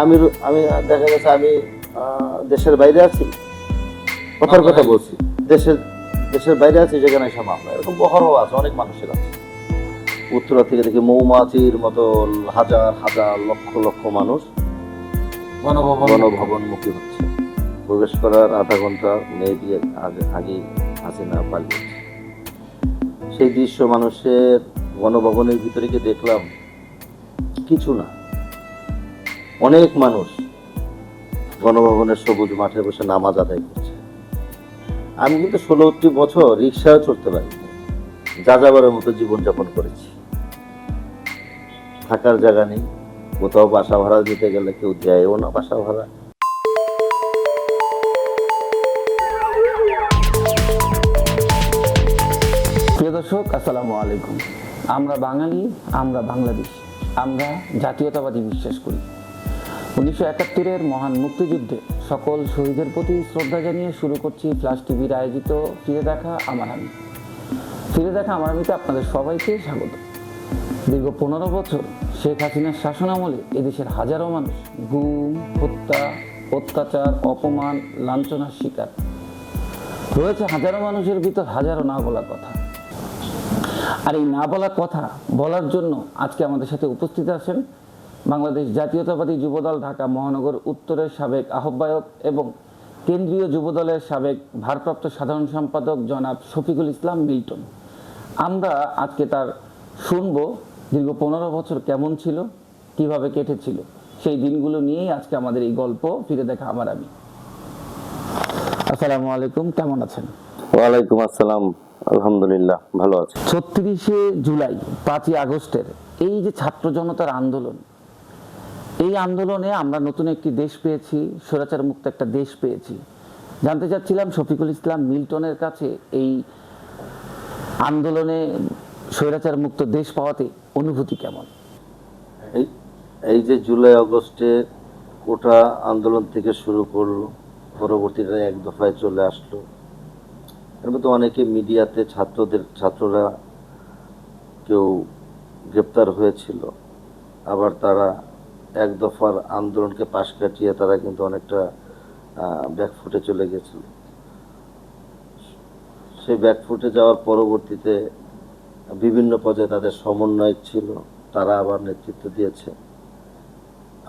আমি আমি দেখা গেছে আমি দেশের বাইরে আছি। কথার কথা বলছি। দেশের দেশের বাইরে আছি যেখানে এসে মামলা। এরকম বহরও আছে অনেক মানুষের আছে। উত্তরা থেকে দেখি মৌমাছির মতো হাজার হাজার লক্ষ লক্ষ মানুষ গণভবন। গণভবনমুখী হচ্ছে। প্রবেশ করার আধা ঘণ্টা মেবি আগে আগেই হাসিনা পালিয়েছে। সেই দৃশ্য মানুষের গণভবনের ভিতরে গিয়ে দেখলাম কিছু না। অনেক মানুষ গণভবনের সবুজ মাঠে বসে নামাজ আদায় করছে। আমি কিন্তু ষোলোটি বছর রিক্সাও চড়তে পারি যা যাবারের মতো জীবনযাপন করেছি। থাকার জায়গা নেই। কোথাও বাসা ভাড়া দিতে গেলে কেউ দেয়ও না বাসা ভাড়া। প্রিয় দর্শক, আসসালামু আলাইকুম। আমরা বাঙালি, আমরা বাংলাদেশ। আমরা জাতীয়তাবাদী বিশ্বাস করি। উনিশশো একাত্তরের মহান মুক্তিযুদ্ধে সকল শহীদের প্রতি শ্রদ্ধা জানিয়ে শুরু করছি ফ্লাশ টিভির আয়োজিত ফিরে দেখা আমার আমি। ফিরে দেখা আমার আমিতে আপনাদের সবাইকে স্বাগত। দীর্ঘ পনেরো বছর শেখ হাসিনার শাসনামলে এদেশের হাজারো মানুষ গুম, হত্যা, অত্যাচার, অপমান, লাঞ্ছনার শিকার। রয়েছে হাজারো মানুষের ভিতর হাজারো না বলা কথা। আর এই না বলা কথা বলার জন্য আজকে আমাদের সাথে উপস্থিত আছেন বাংলাদেশ জাতীয়তাবাদী যুবদল ঢাকা মহানগর উত্তরের সাবেক আহ্বায়ক এবং কেন্দ্রীয় যুবদলের সাবেক ভারপ্রাপ্ত সাধারণ সম্পাদক জনাব শফিকুল ইসলাম মিল্টন। আমরা আজকে তার শুনব দীর্ঘ পনেরো বছর কেমন ছিল কীভাবে কেটেছিল সেই দিনগুলো নিয়েই আজকে আমাদের এই গল্প। ফিরে দেখা আমার আমি। আসসালামু আলাইকুম কেমন আছেন? ওয়ালাইকুম আসসালাম আলহামদুলিল্লাহ ভালো আছি। ছত্রিশে জুলাই পাঁচই আগস্টের এই যে ছাত্র জনতার আন্দোলন এই আন্দোলনে আমরা নতুন একটি দেশ পেয়েছি, স্বৈরাচার মুক্ত একটা দেশ পেয়েছি। জানতে চাচ্ছিলাম শফিকুল ইসলাম মিল্টনের কাছে এই আন্দোলনে স্বৈরাচার মুক্ত দেশ পাওয়াতে অনুভূতি কেমন? এই এই যে জুলাই, আগস্টে কোটা আন্দোলন থেকে শুরু করল, পরবর্তীতে এক দফায় চলে আসলো। এর মধ্যে অনেকে মিডিয়াতে ছাত্রদের, ছাত্ররা কেউ গ্রেপ্তার হয়েছিল, আবার তারা এক দফার আন্দোলনকে পাশ কাটিয়ে তারা কিন্তু অনেকটা ব্যাকফুটে চলে গেছিল। সেই ব্যাকফুটে যাওয়ার পরবর্তীতে বিভিন্ন পর্যায়ে তাদের সমন্বয়ক ছিল, তারা আবার নেতৃত্ব দিয়েছে।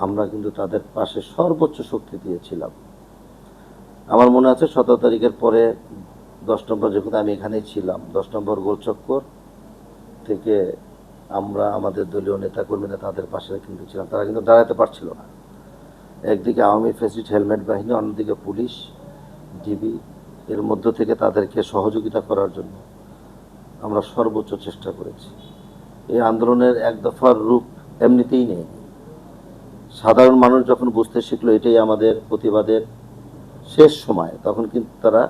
আমরা কিন্তু তাদের পাশে সর্বোচ্চ শক্তি দিয়েছিলাম। আমার মনে আছে সতেরো তারিখের পরে দশ নম্বর, যখন আমি এখানেই ছিলাম, দশ নম্বর গোলচক্কর থেকে আমরা আমাদের দলীয় নেতাকর্মীরা তাদের পাশে কিন্তু ছিলাম। তারা কিন্তু দাঁড়াতে পারছিল না। একদিকে আওয়ামী ফেসিস্ট হেলমেট বাহিনী, অন্যদিকে পুলিশ, ডিবি, এর মধ্য থেকে তাদেরকে সহযোগিতা করার জন্য আমরা সর্বোচ্চ চেষ্টা করেছি। এই আন্দোলনের এক দফার রূপ এমনিতেই নেই। সাধারণ মানুষ যখন বুঝতে শিখলো এটাই আমাদের প্রতিবাদের শেষ সময়, তখন কিন্তু তারা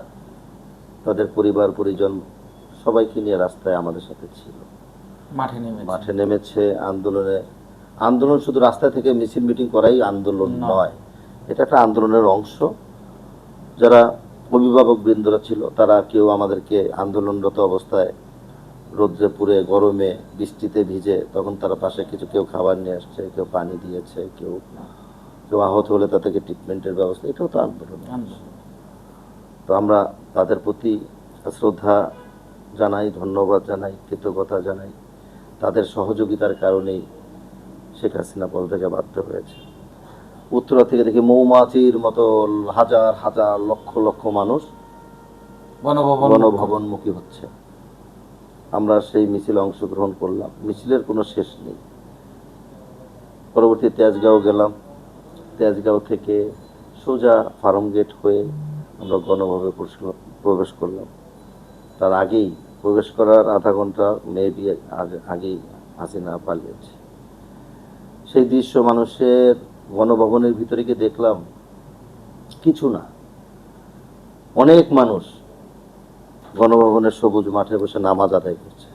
তাদের পরিবার, পরিজন সবাইকে নিয়ে রাস্তায় আমাদের সাথে ছিল। মাঠে নেমে মাঠে নেমেছে আন্দোলনে। আন্দোলন শুধু রাস্তা থেকে মিছিল মিটিং করাই আন্দোলন নয়। এটা একটা আন্দোলনের অংশ। যারা অভিভাবক বৃন্দরা ছিল তারা কেউ আমাদেরকে আন্দোলনরত অবস্থায় রোদ্রে পুড়ে গরমে বৃষ্টিতে ভিজে তখন তারা পাশে কিছু কেউ খাবার নিয়ে আসছে কেউ পানি দিয়েছে কেউ কেউ আহত হলে তাদেরকে ট্রিটমেন্টের ব্যবস্থা এটাও তো আন্দোলন। তো আমরা তাদের প্রতি শ্রদ্ধা জানাই ধন্যবাদ জানাই কৃতজ্ঞতা জানাই। সহযোগিতার কারণেই শেখ হাসিনা পদত্যাগে বাধ্য হয়েছে। উত্তরা থেকে দেখি মৌমাছির মতো হাজার হাজার লক্ষ লক্ষ মানুষ গণভবন গণভবনমুখী হচ্ছে। আমরা সেই মিছিলে অংশগ্রহণ করলাম। মিছিলের কোনো শেষ নেই। পরবর্তী তেজগাঁও গেলাম। তেজগাঁও থেকে সোজা ফার্ম গেট হয়ে আমরা গণভাবে প্রবেশ করলাম। তার আগেই প্রবেশ করার আধা ঘণ্টা মেবি আগেই হাসিনা পালিয়েছে। সেই দৃশ্য মানুষের গণভবনের ভিতরে গিয়ে দেখলাম, কিছু না। অনেক মানুষ গণভবনের সবুজ মাঠে বসে নামাজ আদায় করছে।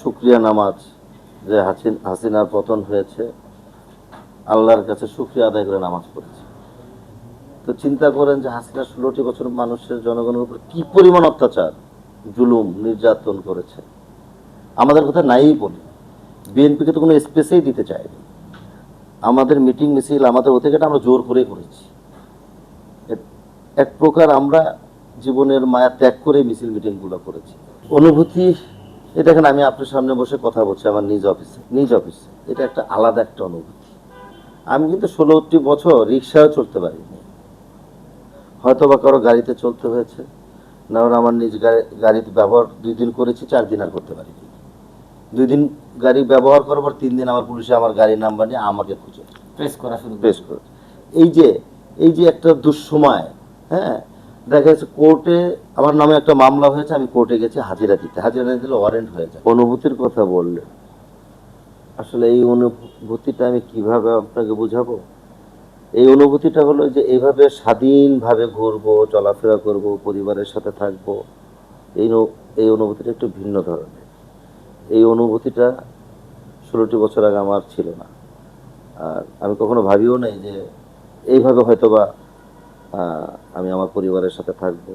শুক্রিয়া নামাজ যে হাসিন, হাসিনার পতন হয়েছে, আল্লাহর কাছে শুক্রিয়া আদায় করে নামাজ পড়েছে। তো চিন্তা করেন যে হাসিনা ষোলোটি বছর মানুষের জনগণের উপর কি পরিমাণ অত্যাচার, জুলুম, নির্যাতন করেছে? আমাদের কথা নাই বলি। বিএনপিকে তো কোনো স্পেসেই দিতে চায়নি। আমাদের মিটিং মিছিল আমাদের অধিকারটা আমরা জোর করে করেছি। এক- প্রকার আমরা জীবনের মায়া ত্যাগ করে মিছিল মিটিংগুলো করেছি। অনুভূতি এটা এখানে আমি আপনার সামনে বসে কথা বলছি আমার নিজ অফিসে নিজ অফিসে এটা একটা আলাদা একটা অনুভূতি। আমি কিন্তু ষোলোটি বছর রিক্সাও চলতে পারিনি। হয়তো বা কারও গাড়িতে চলতে হয়েছে। না হলে আমার নিজ গাড়ি- গাড়িতে ব্যবহার দুই দিন করেছি চার দিন আর করতে পারিনি। দুই দিন গাড়ি ব্যবহার করার পর তিন দিন আমার পুলিশে আমার গাড়ির নাম্বার নিয়ে আমাকে খুঁজে। প্রেস করা শুরু প্রেস করে। এই যে এই যে একটা দুঃসময় হ্যাঁ? দেখা যাচ্ছে কোর্টে আমার নামে একটা মামলা হয়েছে আমি কোর্টে গেছি হাজিরা দিতে। হাজিরা না দিলে ওয়ারেন্ট হয়ে যায়। অনুভূতির কথা বললে আসলে এই অনুভূতিটা আমি কীভাবে আপনাকে বুঝাবো? এই অনুভূতিটা হলো যে এইভাবে স্বাধীনভাবে ঘুরবো, চলাফেরা করব, পরিবারের সাথে থাকব, এই এই অনুভূতিটা একটু ভিন্ন ধরনের। এই অনুভূতিটা ষোলোটি বছর আগে আমার ছিল না। আর আমি কখনো ভাবিও নাই যে এইভাবে হয়তোবা আমি আমার পরিবারের সাথে থাকব,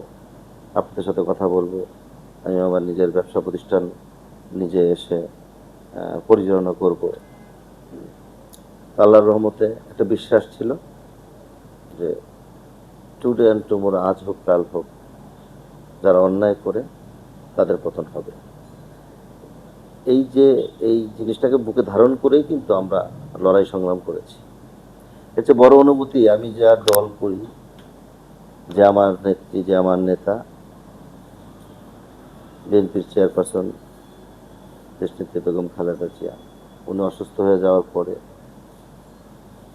আপনাদের সাথে কথা বলব, আমি আমার নিজের ব্যবসা প্রতিষ্ঠান নিজে এসে পরিচালনা করব। আল্লাহর রহমতে একটা বিশ্বাস ছিল যে টুডে অ্যান্ড টুমোরো আজ হোক, কাল হোক, যারা অন্যায় করে, তাদের পতন হবে। এই যে, এই জিনিসটাকে বুকে ধারণ করেই কিন্তু আমরা লড়াই সংগ্রাম করেছি। এর চেয়ে বড় অনুভূতি, আমি যা দল করি, যে আমার নেত্রী, যে আমার নেতা, বিএনপির চেয়ারপারসন, দেশনেত্রী বেগম খালেদা জিয়া, উনি অসুস্থ হয়ে যাওয়ার পরে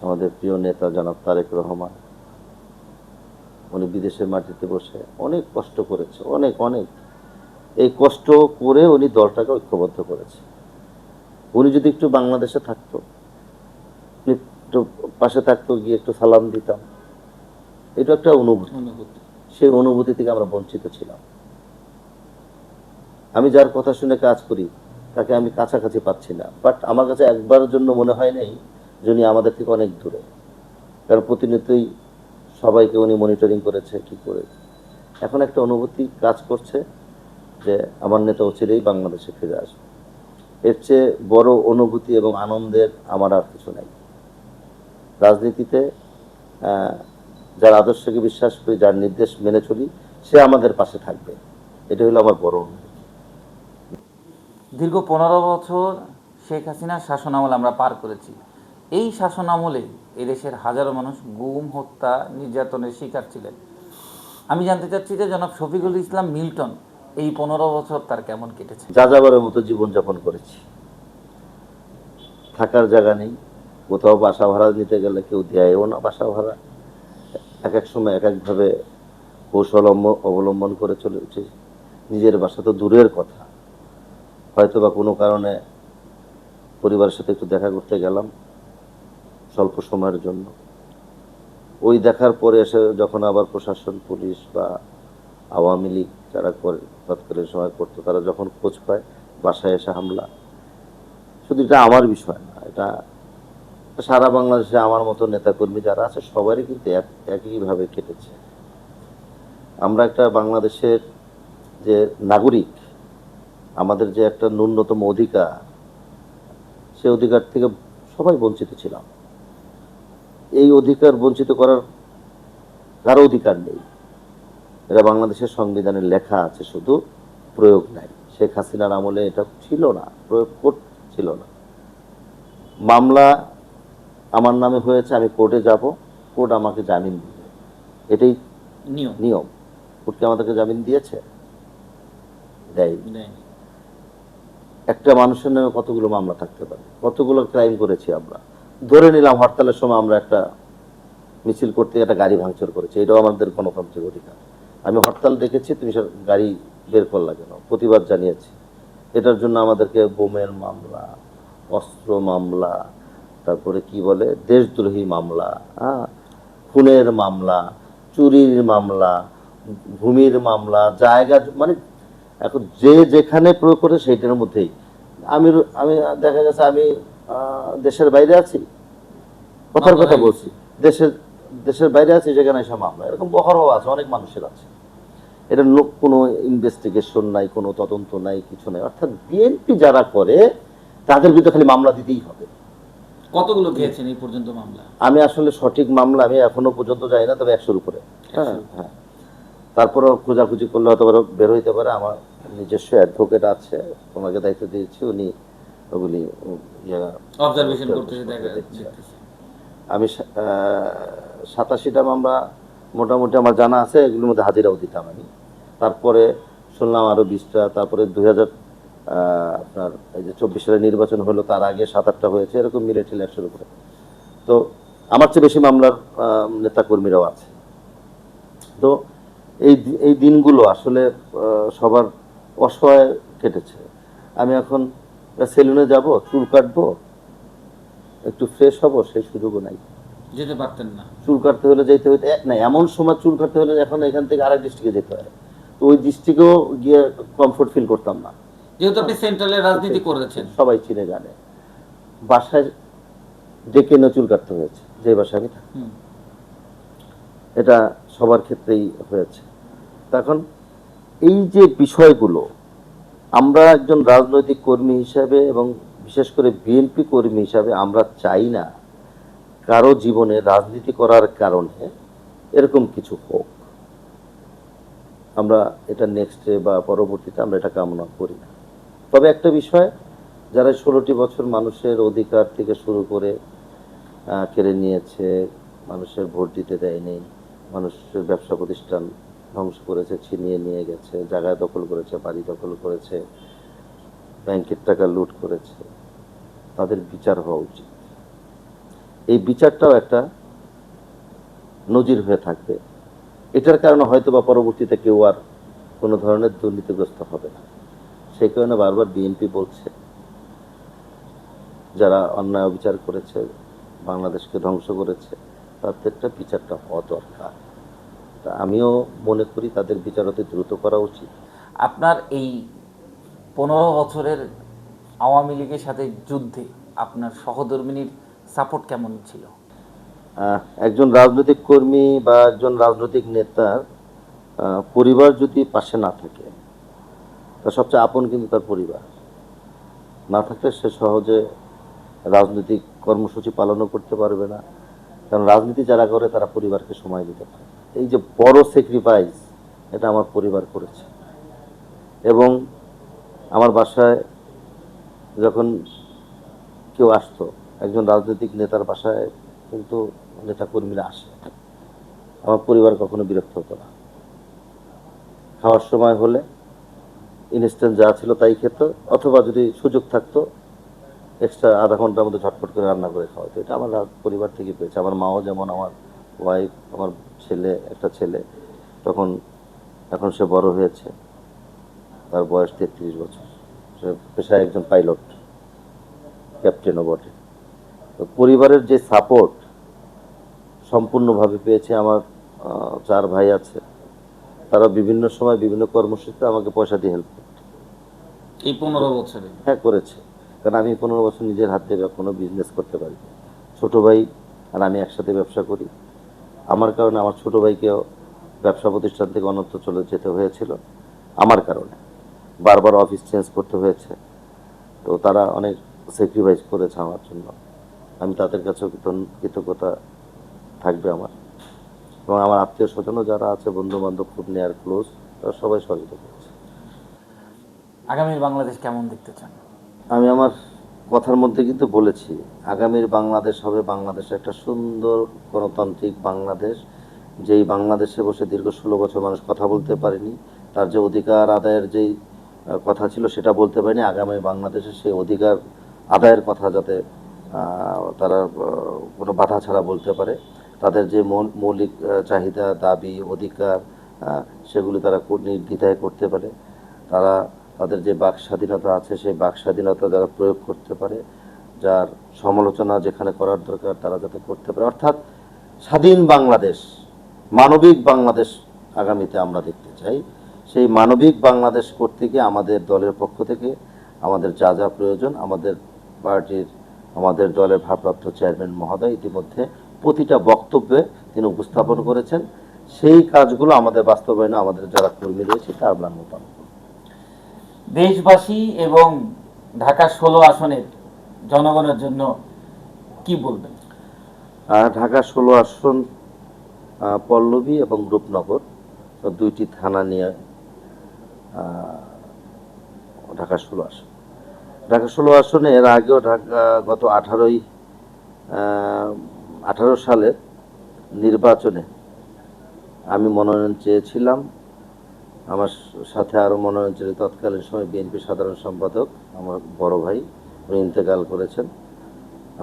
আমাদের প্রিয় নেতা জনাব তারেক রহমান উনি বিদেশের মাটিতে বসে অনেক কষ্ট করেছে অনেক অনেক। এই কষ্ট করে উনি দলটাকে ঐক্যবদ্ধ করেছে। উনি যদি একটু বাংলাদেশে থাকতো একটু পাশে থাকতো গিয়ে একটু সালাম দিতাম এটা একটা অনুভূতি। অনুভূতি। সেই অনুভূতি থেকে আমরা বঞ্চিত ছিলাম। আমি যার কথা শুনে কাজ করি তাকে আমি কাছাকাছি পাচ্ছি না। বাট আমার কাছে একবারের জন্য মনে হয় নাই যে উনি আমাদের থেকে অনেক দূরে। কারণ প্রতিনিয়তই সবাইকে উনি মনিটরিং করেছে, কি করে এখন একটা অনুভূতি কাজ করছে যে আমার নেতা অচিরেই বাংলাদেশে ফিরে আসবে। এর চেয়ে বড় অনুভূতি এবং আনন্দের আমার আর কিছু নাই। রাজনীতিতে যার আদর্শকে বিশ্বাস করি, যার নির্দেশ মেনে চলি, সে আমাদের পাশে থাকবে। এটা হলো আমার বড় অনুভূতি। দীর্ঘ পনেরো বছর শেখ হাসিনার শাসনামল আমরা পার করেছি। এই শাসন শাসনামলে এদেশের হাজারো মানুষ গুম, হত্যা, নির্যাতনের শিকার ছিলেন। আমি জানতে চাচ্ছি যে জনাব শফিকুল ইসলাম মিল্টন এই পনেরো বছর তার কেমন কেটেছে? যা যাবারের মতো জীবনযাপন করেছি। থাকার জায়গা নেই। কোথাও বাসা ভাড়া নিতে গেলে কেউ দেয়ও না বাসা ভাড়া। এক এক সময় এক একভাবে কৌশল অবলম্বন করে চলেছে। নিজের বাসা তো দূরের কথা। হয়তো বা কোনো কারণে পরিবারের সাথে একটু দেখা করতে গেলাম। স্বল্প সময়ের জন্য। ওই দেখার পরে এসে যখন আবার প্রশাসন, পুলিশ বা আওয়ামী লীগ যারা করে, তৎকালীন সময় করতো, তারা যখন খোঁজ পায়, বাসায় এসে হামলা। শুধু এটা আমার বিষয় না, এটা সারা বাংলাদেশে আমার মতো নেতাকর্মী যারা আছে, সবারই কিন্তু এক, একইভাবে কেটেছে। আমরা একটা বাংলাদেশের যে নাগরিক, আমাদের যে একটা ন্যূনতম অধিকার, সে অধিকার থেকে সবাই বঞ্চিত ছিলাম। এই অধিকার বঞ্চিত করার কারও অধিকার নেই। এটা বাংলাদেশের সংবিধানে লেখা আছে শুধু প্রয়োগ নাই। শেখ হাসিনার আমলে এটা ছিল না প্রয়োগ করছিল না। মামলা আমার নামে হয়েছে আমি কোর্টে যাব কোর্ট আমাকে জামিন দিবে। এটাই নিয়ম। নিয়ম। কোর্ট কি আমাদেরকে জামিন দিয়েছে? দেয়। একটা মানুষের নামে কতগুলো মামলা থাকতে পারে? কতগুলো ক্রাইম করেছি আমরা? ধরে নিলাম হরতালের সময় আমরা একটা মিছিল করতে একটা গাড়ি ভাঙচুর করেছি। এটাও আমাদের গণতান্ত্রিক অধিকার। আমি হরতাল দেখেছি তুমি গাড়ি বের করলা কেন? প্রতিবাদ জানিয়েছি। এটার জন্য আমাদেরকে বোমের মামলা, অস্ত্র মামলা, তারপরে কি বলে, দেশদ্রোহী মামলা হ্যাঁ খুনের মামলা, চুরির মামলা, ভূমির মামলা, জায়গা মানে এখন যে যেখানে প্রয়োগ করে সেইটার মধ্যেই। আমি আমি, দেখা গেছে আমি দেশের বাইরে আছি। কথার কথা বলছি। দেশের দেশের বাইরে আছি যেখানে এসে মামলা। এরকম বহরও আছে অনেক মানুষের আছে। এটা নো- কোনো ইনভেস্টিগেশন নাই কোনো তদন্ত নাই কিছু নাই। অর্থাৎ বিএনপি যারা করে তাদের বিরুদ্ধে খালি মামলা দিতেই হবে। কতগুলো খেয়েছেন এই পর্যন্ত মামলা? আমি আসলে সঠিক মামলা আমি এখনও পর্যন্ত যাই না তবে একশোর উপরে। হ্যাঁ হ্যাঁ। তারপরেও খোঁজাখুঁজি করলে হয়তো বের হইতে পারে আমার নিজস্ব অ্যাডভোকেট আছে ওনাকে দায়িত্ব দিয়েছি উনি ওগুলি অবজারভেশন করতেছে। আমি সাতাশিটা মামলা মোটামুটি আমার জানা আছে এগুলোর মধ্যে হাজিরাও দিতাম আমি। তারপরে শুনলাম আরও বিশটা তারপরে দুই হাজার আপনার এই যে চব্বিশ সালে নির্বাচন হলো তার আগে সাত আটটা হয়েছে এরকম মিলে ছিল একশোর উপরে। তো আমার চেয়ে বেশি মামলার নেতাকর্মীরাও আছে। তো এই এই দিনগুলো আসলে সবার অসহায় কেটেছে। আমি এখন সেলুনে যাব চুল কাটবো একটু ফ্রেশ হব সেই সুযোগও নাই। যেতে পারতেন না। চুল কাটতে হলে যেতে হইতে। না এমন সময় চুল কাটতে হলে এখন এখান থেকে আরেক ডিস্ট্রিক্টে যেতে হয়। তো ওই ডিস্ট্রিক্টেও গিয়ে কমফোর্ট ফিল করতাম না। যেহেতু আপনি সেন্ট্রালের রাজনীতি করেছেন। সবাই চিনে জানে। বাসায় ডেকে এনে চুল কাটতে হয়েছে যে বাসায় আমি থাকি। এটা সবার ক্ষেত্রেই হয়েছে। তখন এই যে বিষয়গুলো আমরা একজন রাজনৈতিক কর্মী হিসাবে এবং বিশেষ করে বিএনপি কর্মী হিসাবে আমরা চাই না কারও জীবনে রাজনীতি করার কারণে এরকম কিছু হোক। আমরা এটা নেক্সটে বা পরবর্তীতে আমরা এটা কামনা করি না। তবে একটা বিষয়, যারা ষোলোটি বছর মানুষের অধিকার থেকে শুরু করে কেড়ে নিয়েছে, মানুষের ভোট দিতে দেয়নি, মানুষের ব্যবসা প্রতিষ্ঠান ধ্বংস করেছে, ছিনিয়ে নিয়ে গেছে, জায়গা দখল করেছে, বাড়ি দখল করেছে, ব্যাংকের টাকা লুট করেছে। তাদের বিচার হওয়া উচিত। এই বিচারটাও একটা নজির হয়ে থাকবে। এটার কারণে হয়তো বা পরবর্তীতে কেউ আর কোনো ধরনের দুর্নীতিগ্রস্ত হবে না। সেই কারণে বারবার বিএনপি বলছে, যারা অন্যায় বিচার করেছে, বাংলাদেশকে ধ্বংস করেছে তাদেরটা বিচারটা হওয়া দরকার। আমিও মনে করি তাদের বিচার অতি দ্রুত করা উচিত। আপনার এই পনেরো বছরের আওয়ামী লীগের সাথে যুদ্ধে আপনার সহধর্মিনীর সাপোর্ট কেমন ছিল? একজন রাজনৈতিক কর্মী বা একজন রাজনৈতিক নেতার পরিবার যদি পাশে না থাকে তার সবচেয়ে আপন কিন্তু তার পরিবার। না থাকলে সে সহজে রাজনৈতিক কর্মসূচি পালনও করতে পারবে না। কারণ রাজনীতি যারা করে, তারা পরিবারকে সময় দিতে পারে। এই যে বড় স্যাক্রিফাইস এটা আমার পরিবার করেছে। এবং আমার বাসায় যখন কেউ আসতো, একজন রাজনৈতিক নেতার বাসায় কিন্তু নেতা কর্মীরা আসে। আমার পরিবার কখনো বিরক্ত হতো না। খাওয়ার সময় হলে ইনস্ট্যান্ট যা ছিল তাই খেত, অথবা যদি সুযোগ থাকতো এক্সট্রা আধা ঘণ্টার মধ্যে ঝটপট করে রান্না করে খাওয়াতো। এটা আমার পরিবার থেকে পেয়েছে। আমার মাও যেমন, আমার ওয়াইফ আমার ছেলে একটা ছেলে। তখন এখন সে বড় হয়েছে। তার বয়স তেত্রিশ বছর। সে পেশায় একজন পাইলট ক্যাপ্টেনও বটে। তো পরিবারের যে সাপোর্ট সম্পূর্ণভাবে পেয়েছে আমার চার ভাই আছে। তারা বিভিন্ন সময় বিভিন্ন কর্মসূচিতে আমাকে পয়সা দিয়ে হেল্প করত। এই পনেরো বছরে? হ্যাঁ করেছে। কারণ আমি পনেরো বছর নিজের হাত কোনো বিজনেস করতে পারি। ছোট ভাই আর আমি একসাথে ব্যবসা করি। আমার কারণে আমার ছোট ভাইকেও ব্যবসা প্রতিষ্ঠান থেকে অন্যত্র চলে যেতে হয়েছিল আমার কারণে। বারবার অফিস চেঞ্জ করতে হয়েছে। তো তারা অনেক স্যাক্রিফাইস করেছে আমার জন্য। আমি তাদের কাছেও কৃতজ্ঞ- কৃতজ্ঞতা থাকবে আমার। এবং আমার আত্মীয় স্বজনও যারা আছে বন্ধু বান্ধব খুব নেয়ার ক্লোজ তারা সবাই সহযোগিতা করেছে। আগামীর বাংলাদেশ কেমন দেখতে চান? আমি আমার কথার মধ্যে কিন্তু বলেছি, আগামীর বাংলাদেশ হবে বাংলাদেশ একটা সুন্দর গণতান্ত্রিক বাংলাদেশ, যেই বাংলাদেশে বসে দীর্ঘ ষোলো বছর মানুষ কথা বলতে পারেনি, তার যে অধিকার আদায়ের যেই কথা ছিল সেটা বলতে পারেনি, আগামী বাংলাদেশে সেই অধিকার আদায়ের কথা যাতে তারা কোনো বাধা ছাড়া বলতে পারে, তাদের যে মৌল- মৌলিক চাহিদা, দাবি, অধিকার সেগুলি তারা নির্দ্বিধায় করতে পারে, তারা তাদের যে বাক স্বাধীনতা আছে, সেই বাক স্বাধীনতা যারা প্রয়োগ করতে পারে, যার সমালোচনা যেখানে করার দরকার, তারা যাতে করতে পারে। অর্থাৎ স্বাধীন বাংলাদেশ, মানবিক বাংলাদেশ আগামীতে আমরা দেখতে চাই। সেই মানবিক বাংলাদেশ করতে গিয়ে আমাদের দলের পক্ষ থেকে আমাদের যা যা প্রয়োজন, আমাদের পার্টির, আমাদের দলের ভারপ্রাপ্ত চেয়ারম্যান মহোদয় ইতিমধ্যে প্রতিটা বক্তব্যে তিনি উপস্থাপন করেছেন। সেই কাজগুলো আমাদের বাস্তবায়নে আমাদের যারা কর্মী রয়েছে তার আমরা করব। দেশবাসী এবং ঢাকা ষোলো আসনের জনগণের জন্য কি বলবেন? ঢাকা ষোলো আসন পল্লবী এবং রূপনগর দুইটি থানা নিয়ে ঢাকা ষোলো আসন। ঢাকা ষোলো আসনে এর আগেও ঢাকা, গত আঠারোই আঠারো সালের নির্বাচনে আমি মনোনয়ন চেয়েছিলাম। আমার সাথে আরও মনে মনোনয়ন ছিল তৎকালীন সময় বিএনপি সাধারণ সম্পাদক আমার বড় ভাই, উনি ইন্তেকাল করেছেন,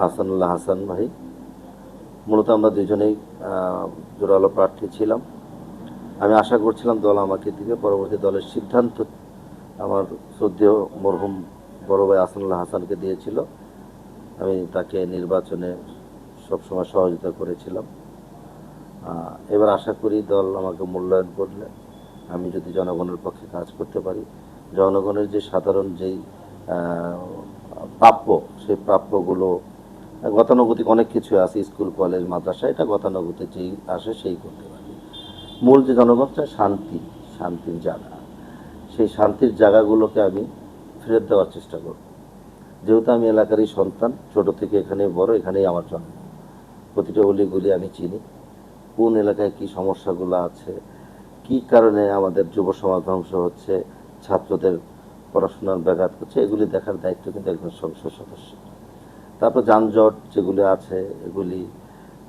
হাসানুল্লাহ হাসান ভাই। মূলত আমরা দুজনেই জোরালো প্রার্থী ছিলাম। আমি আশা করছিলাম দল আমাকে দিবে, পরবর্তী দলের সিদ্ধান্ত আমার শ্রদ্ধেয় মরহুম বড় ভাই আসানুল্লাহ হাসানকে দিয়েছিল। আমি তাকে নির্বাচনে সবসময় সহযোগিতা করেছিলাম। এবার আশা করি দল আমাকে মূল্যায়ন করলে। আমি যদি জনগণের পক্ষে কাজ করতে পারি, জনগণের যে সাধারণ যেই প্রাপ্য, সেই প্রাপ্যগুলো, গতানুগতিক অনেক কিছু আছে, স্কুল, কলেজ, মাদ্রাসা, এটা গতানুগতিক যেই আসে সেই করতে পারি। মূল যে জনগণ চায় শান্তি, শান্তির জায়গা। সেই শান্তির জায়গাগুলোকে আমি ফেরত দেওয়ার চেষ্টা করব। যেহেতু আমি এলাকারই সন্তান, ছোট থেকে এখানে বড়, এখানেই আমার জন্ম। প্রতিটা অলিগুলি আমি চিনি। কোন এলাকায় কি সমস্যাগুলো আছে কি কারণে আমাদের যুব সমাজ ধ্বংস হচ্ছে, ছাত্রদের পড়াশোনার ব্যাঘাত হচ্ছে, এগুলি দেখার দায়িত্ব কিন্তু একজন সংসদ সদস্য। তারপর যানজট যেগুলি আছে, এগুলি,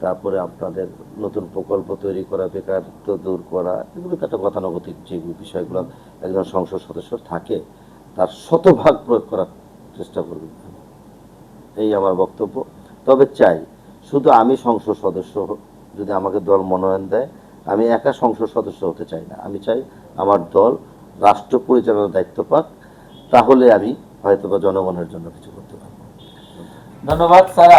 তারপরে আপনাদের নতুন প্রকল্প তৈরি করা, বেকারত্ব দূর করা, এগুলো তো একটা গতানুগতিক যে বিষয়গুলো একজন সংসদ সদস্য থাকে, তার শতভাগ প্রয়োগ করার চেষ্টা করবেন এই আমার বক্তব্য। তবে চাই, শুধু আমি সংসদ সদস্য যদি আমাকে দল মনোনয়ন দেয় আমি একা সংসদ সদস্য হতে চাই না। আমি চাই আমার দল রাষ্ট্র পরিচালনার দায়িত্ব পাক তাহলে আমি হয়তো বা জনগণের জন্য কিছু করতে পারব। ধন্যবাদ স্যার।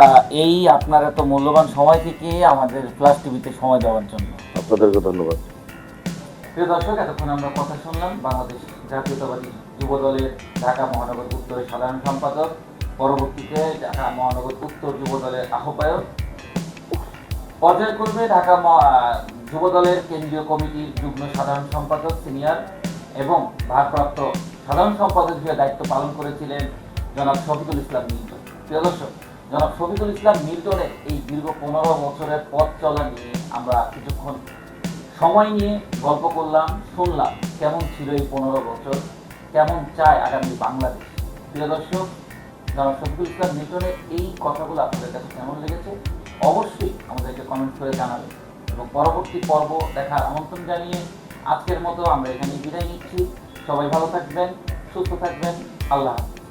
এই আপনার এত মূল্যবান সময় থেকে আমাদের প্লাস টিভিতে সময় দেওয়ার জন্য। আপনাদেরকে ধন্যবাদ। প্রিয় দর্শক এতক্ষণ আমরা কথা শুনলাম বাংলাদেশ জাতীয়তাবাদী যুব দলের ঢাকা মহানগর উত্তরের সাধারণ সম্পাদক পরবর্তীতে ঢাকা মহানগর উত্তর যুব দলের আহ্বায়ক। পর্যায়ক্রমে ঢাকা ম- যুব দলের কেন্দ্রীয় কমিটির যুগ্ম সাধারণ সম্পাদক সিনিয়র এবং ভারপ্রাপ্ত সাধারণ সম্পাদক হিসেবে দায়িত্ব পালন করেছিলেন জনাব শফিকুল ইসলাম মিল্টন। প্রিয় দর্শক, জনাব শফিকুল ইসলাম মিল্টনের এই দীর্ঘ পনেরো বছরের পথ চলা নিয়ে আমরা কিছুক্ষণ সময় নিয়ে গল্প করলাম, শুনলাম কেমন ছিল এই পনেরো বছর, কেমন চায় আগামী বাংলাদেশ। প্রিয় দর্শক, জনাব শফিকুল ইসলাম মিল্টনের এই কথাগুলো আপনাদের কাছে কেমন লেগেছে? অবশ্যই আমাদেরকে কমেন্ট করে জানাবেন। এবং পরবর্তী পর্ব দেখার আমন্ত্রণ জানিয়ে আজকের মতো আমরা এখানে বিদায় নিচ্ছি। সবাই ভালো থাকবেন, সুস্থ থাকবেন। আল্লাহ হাফিজ।